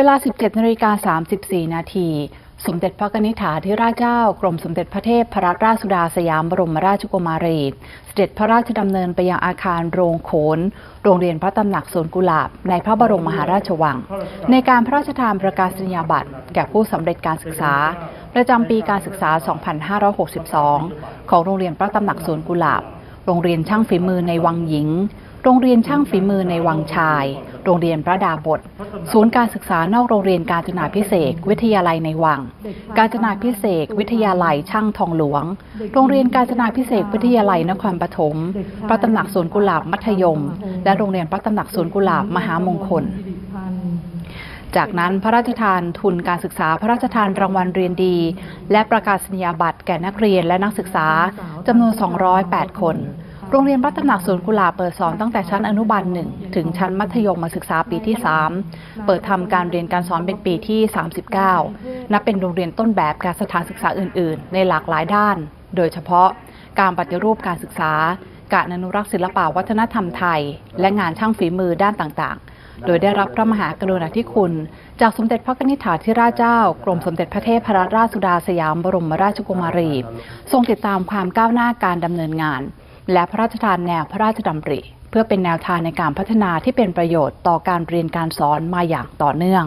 เวลา 17นาฬิกา34 นาทีสมเด็จพระนิธิถาธิราชเจ้ากรมสมเด็จพระเทพพระราชสุดาสยามบรมราชกุมารีเสด็จพระราชดำเนินไปยังอาคารโรงโขน โรงเรียนพระตำหนักสวนกุหลาบ ในพระบรมมหาราชวัง ในการพระราชทานประกาศนียบัตร แก่ผู้สำเร็จการศึกษา ประจำปีการศึกษา 2562 ของโรงเรียนพระตำหนักสวนกุหลาบ โรงเรียนช่างฝีมือในวังหญิง โรงเรียนช่างฝีมือในวังชาย โรงเรียนพระดาบท ศูนย์การศึกษานอกโรงเรียนการจนาพิเศษ วิทยาลัยในวัง การจนาพิเศษ วิทยาลัยช่างทองหลวง โรงเรียนการจนาพิเศษ วิทยาลัยนครปฐมพระตำหนักสวนกุหลาบมัธยม และโรงเรียนพระตำหนักสวนกุหลาบมหามงคลจากนั้นพระราชทานทุนการศึกษาพระราชทานรางวัลเรียนดี และประกาศนียบัตรแก่นักเรียนและนักศึกษาจำนวน 208 คน โรงเรียนพระตำหนักสวนกุหลาบเปิดสอนตั้งแต่ชั้นอนุบาลหนึ่งถึงชั้นมัธยมศึกษาปีที่ 3 เปิดทำการเรียนการสอนเป็นปีที่ 39 นับเป็นโรงเรียนต้นแบบการสถานศึกษาอื่น ๆ ในหลากหลายด้าน โดยเฉพาะการปฏิรูปการศึกษา การอนุรักษ์ศิลปวัฒนธรรมไทย และงานช่างฝีมือด้านต่าง ๆ โดยได้รับพระมหากรุณาธิคุณ จากสมเด็จพระนิธิถาธิราชเจ้า กรมสมเด็จพระเทพรัตนราชสุดาสยามบรมราชกุมารี ทรงติดตามความก้าวหน้าการดำเนินงาน และพระราชทานแนวพระราชดำริ เพื่อเป็นแนวทางในการพัฒนาที่เป็นประโยชน์ต่อการเรียนการสอนมาอย่างต่อเนื่อง